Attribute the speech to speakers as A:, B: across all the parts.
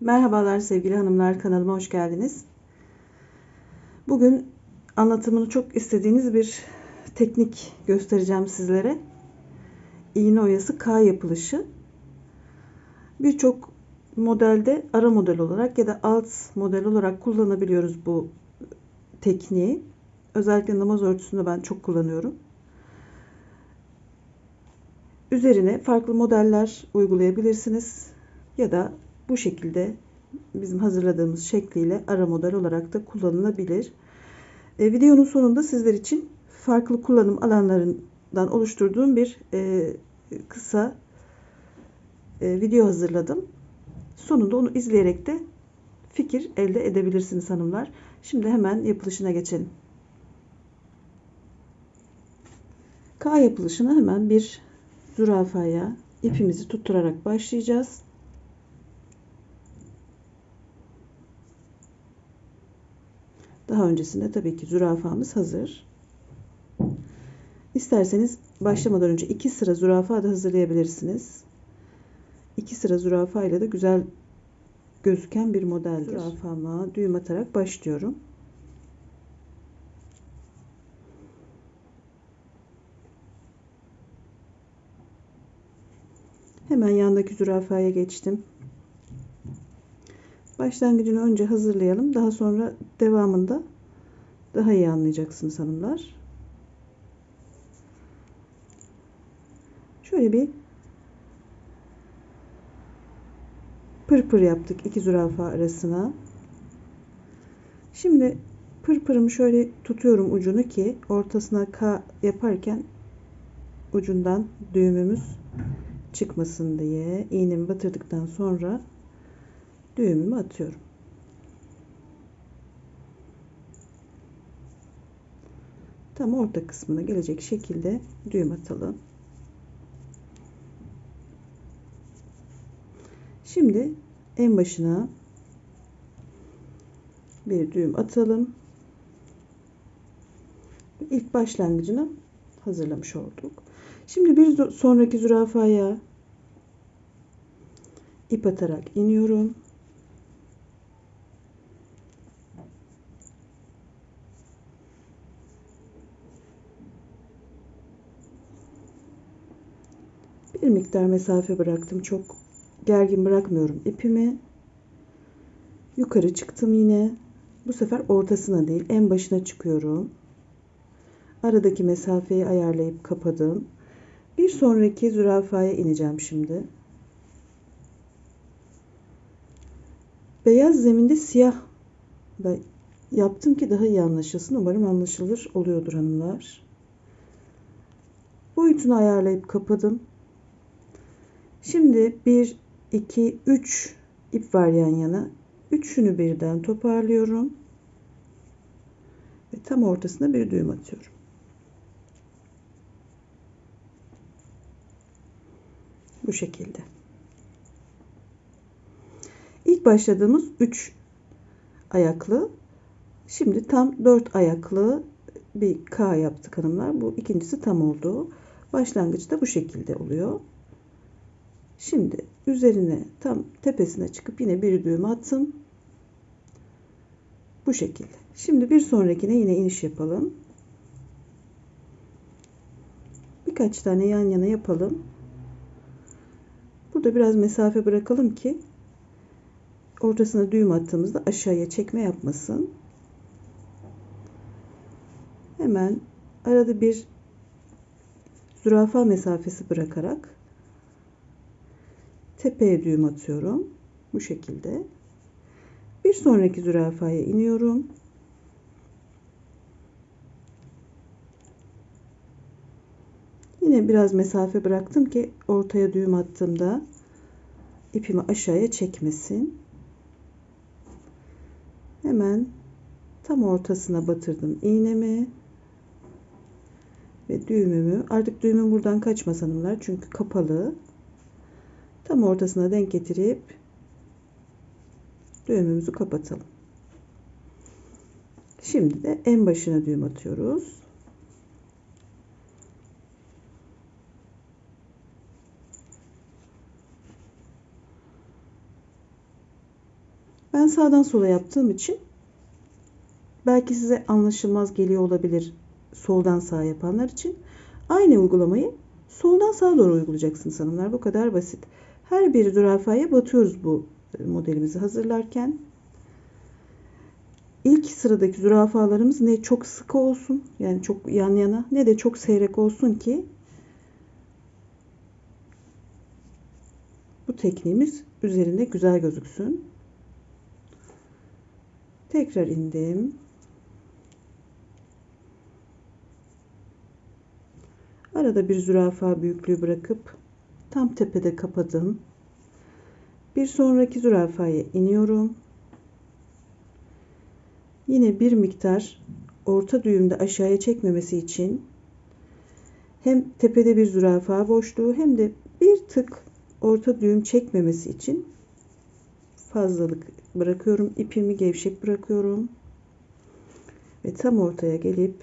A: Merhabalar sevgili hanımlar kanalıma hoş geldiniz. Bugün anlatımını çok istediğiniz bir teknik göstereceğim sizlere. İğne oyası K yapılışı. Birçok modelde ara model olarak ya da alt model olarak kullanabiliyoruz bu tekniği. Özellikle namaz örtüsünde ben çok kullanıyorum. Üzerine farklı modeller uygulayabilirsiniz ya da bu şekilde bizim hazırladığımız şekliyle ara model olarak da kullanılabilir. E, videonun sonunda sizler için farklı kullanım alanlarından oluşturduğum bir e, kısa e, video hazırladım. Sonunda onu izleyerek de fikir elde edebilirsiniz hanımlar. Şimdi hemen yapılışına geçelim. K yapılışına hemen bir zürafaya ipimizi tutturarak başlayacağız. Daha öncesinde tabii ki zürafamız hazır. İsterseniz başlamadan önce iki sıra zürafa da hazırlayabilirsiniz. İki sıra zürafa ile de güzel gözüken bir modeldir. Zürafama düğüm atarak başlıyorum. Hemen yandaki zürafaya geçtim. Başlangıcını önce hazırlayalım. Daha sonra devamında daha iyi anlayacaksınız hanımlar. Şöyle bir pırpır yaptık iki zürafa arasına. Şimdi pırpırımı şöyle tutuyorum ucunu ki ortasına K yaparken ucundan düğümümüz çıkmasın diye iğnemi batırdıktan sonra düğümümü atıyorum. Tam orta kısmına gelecek şekilde düğüm atalım. Şimdi en başına bir düğüm atalım. İlk başlangıcını hazırlamış olduk. Şimdi bir sonraki zürafaya ip atarak iniyorum. bir miktar mesafe bıraktım. Çok gergin bırakmıyorum ipimi. Yukarı çıktım yine. Bu sefer ortasına değil en başına çıkıyorum. Aradaki mesafeyi ayarlayıp kapadım. Bir sonraki zürafaya ineceğim şimdi. Beyaz zeminde siyah da yaptım ki daha iyi anlaşılsın. Umarım anlaşılır oluyordur hanımlar. Boyutunu ayarlayıp kapadım. Şimdi 1, 2, 3 ip var yan yana. Üçünü birden toparlıyorum. Ve tam ortasına bir düğüm atıyorum. Bu şekilde. İlk başladığımız 3 ayaklı. Şimdi tam 4 ayaklı bir K yaptık hanımlar. Bu ikincisi tam oldu. Başlangıçta bu şekilde oluyor. Şimdi üzerine tam tepesine çıkıp yine bir düğüm attım. Bu şekilde. Şimdi bir sonrakine yine iniş yapalım. Birkaç tane yan yana yapalım. Burada biraz mesafe bırakalım ki ortasına düğüm attığımızda aşağıya çekme yapmasın. Hemen arada bir zürafa mesafesi bırakarak tepeye düğüm atıyorum. Bu şekilde. Bir sonraki zürafaya iniyorum. Yine biraz mesafe bıraktım ki ortaya düğüm attığımda ipimi aşağıya çekmesin. Hemen tam ortasına batırdım iğnemi ve düğümümü. Artık düğümüm buradan kaçmaz çünkü kapalı tam ortasına denk getirip düğümümüzü kapatalım. Şimdi de en başına düğüm atıyoruz. Ben sağdan sola yaptığım için belki size anlaşılmaz geliyor olabilir soldan sağa yapanlar için. Aynı uygulamayı soldan sağa doğru uygulayacaksınız hanımlar. Bu kadar basit. Her bir zürafaya batıyoruz bu modelimizi hazırlarken. İlk sıradaki zürafalarımız ne çok sıkı olsun yani çok yan yana ne de çok seyrek olsun ki bu tekniğimiz üzerinde güzel gözüksün. Tekrar indim. Arada bir zürafa büyüklüğü bırakıp tam tepede kapadım. Bir sonraki zürafaya iniyorum. Yine bir miktar orta düğümde aşağıya çekmemesi için hem tepede bir zürafa boşluğu hem de bir tık orta düğüm çekmemesi için fazlalık bırakıyorum. İpimi gevşek bırakıyorum. Ve tam ortaya gelip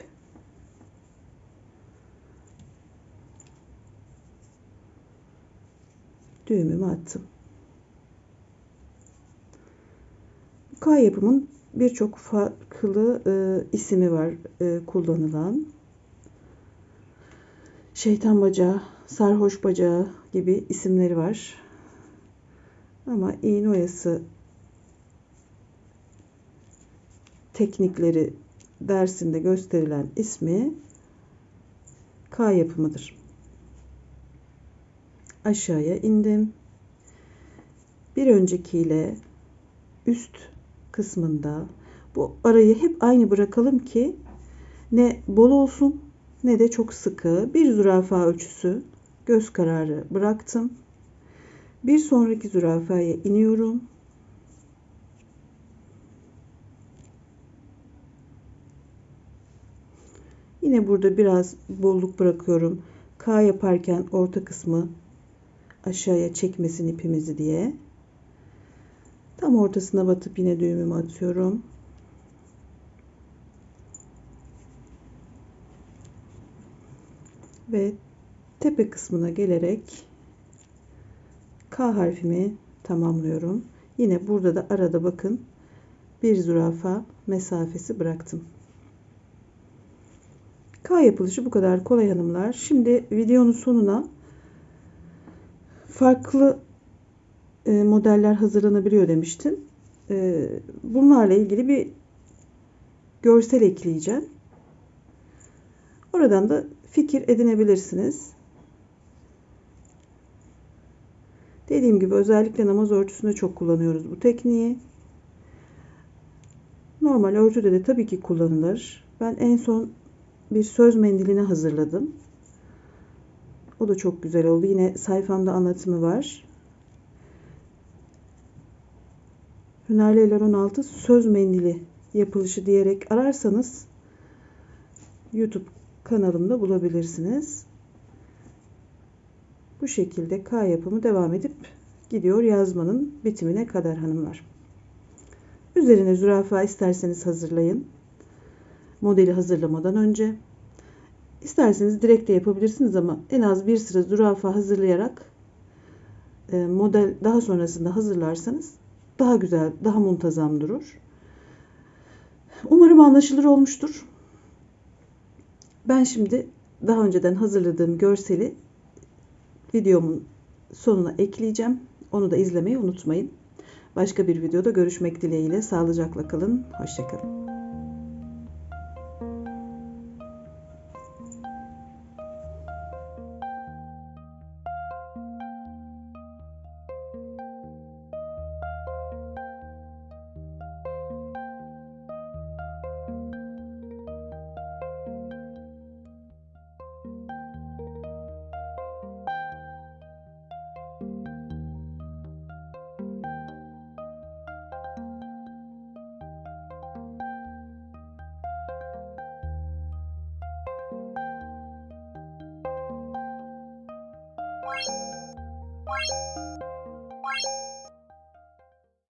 A: düğümümü attım. K yapımın birçok farklı e, ismi var e, kullanılan. Şeytan bacağı, sarhoş bacağı gibi isimleri var. Ama iğne oyası teknikleri dersinde gösterilen ismi K yapımıdır. Aşağıya indim. Bir öncekiyle üst kısmında bu arayı hep aynı bırakalım ki ne bol olsun ne de çok sıkı. Bir zürafa ölçüsü göz kararı bıraktım. Bir sonraki zürafaya iniyorum. Yine burada biraz bolluk bırakıyorum. K yaparken orta kısmı aşağıya çekmesin ipimizi diye. Tam ortasına batıp yine düğümümü atıyorum. Ve tepe kısmına gelerek K harfimi tamamlıyorum. Yine burada da arada bakın bir zürafa mesafesi bıraktım. K yapılışı bu kadar kolay hanımlar. Şimdi videonun sonuna farklı e, modeller hazırlanabiliyor demiştim. E, bunlarla ilgili bir görsel ekleyeceğim. Oradan da fikir edinebilirsiniz. Dediğim gibi özellikle namaz örtüsünde çok kullanıyoruz bu tekniği. Normal örtüde de tabii ki kullanılır. Ben en son bir söz mendilini hazırladım. O da çok güzel oldu. Yine sayfamda anlatımı var. Hünerliler 16 söz mendili yapılışı diyerek ararsanız YouTube kanalımda bulabilirsiniz. Bu şekilde K yapımı devam edip gidiyor yazmanın bitimine kadar hanımlar. Üzerine zürafa isterseniz hazırlayın. Modeli hazırlamadan önce. İsterseniz direkt de yapabilirsiniz ama en az bir sıra zürafa hazırlayarak e, model daha sonrasında hazırlarsanız daha güzel, daha muntazam durur. Umarım anlaşılır olmuştur. Ben şimdi daha önceden hazırladığım görseli videomun sonuna ekleyeceğim. Onu da izlemeyi unutmayın. Başka bir videoda görüşmek dileğiyle. Sağlıcakla kalın. Hoşçakalın.